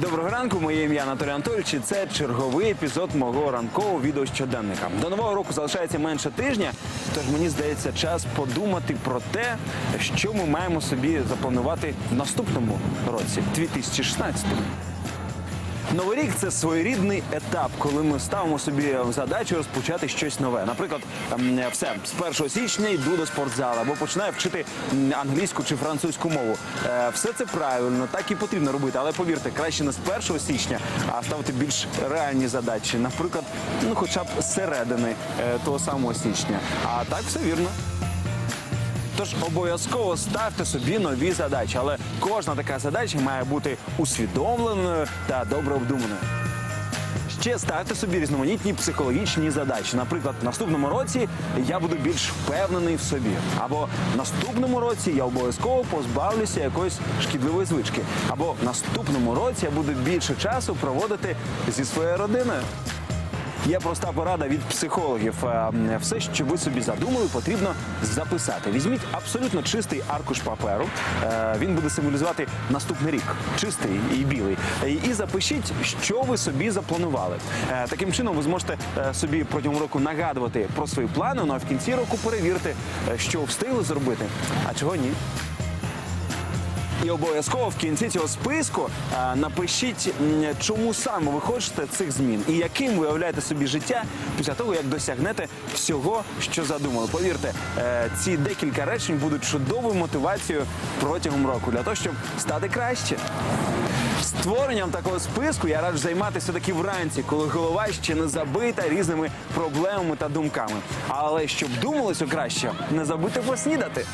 Доброго ранку, моє ім'я Анатолій Анатольович. і Це черговий епізод мого ранкового відео щоденника. До нового року залишається менше тижня, тож мені здається час подумати про те, що ми маємо собі запланувати в наступному році, 2016-му. Новий рік це своєрідний етап, коли ми ставимо собі задачу розпочати щось нове. Наприклад, ем, все з 1 січня йду до спортзалу або починаю вчити англійську чи французьку мову. Е, Все це правильно, так і потрібно робити. Але повірте, краще не з 1 січня, а ставити більш реальні задачі. Наприклад, ну хоча б з середини е, того самого січня. А так все вірно. Тож обов'язково ставте собі нові задачі, але кожна така задача має бути усвідомленою та добре обдуманою. Ще ставте собі різноманітні психологічні задачі. Наприклад, в наступному році я буду більш впевнений в собі. Або в наступному році я обов'язково позбавлюся якоїсь шкідливої звички. Або в наступному році я буду більше часу проводити зі своєю родиною. Є проста порада від психологів. Е, Все, що ви собі задумали, потрібно записати. Візьміть абсолютно чистий аркуш паперу. Е, Він буде символізувати наступний рік, чистий і білий. Е, І запишіть, що ви собі запланували. Таким чином, ви зможете собі протягом року нагадувати про свої плани. Ну а в кінці року перевірити, е, що встигли зробити, а чого ні. І обов'язково в кінці цього списку а, напишіть, чому саме ви хочете цих змін і яким ви уявляєте собі життя після того, як досягнете всього, що задумали. Повірте, е, ці декілька речень будуть чудовою мотивацією протягом року для того, щоб стати краще. Створенням такого списку я раджу займатися таки вранці, коли голова ще не забита різними проблемами та думками. Але щоб думалося краще, не забудьте поснідати.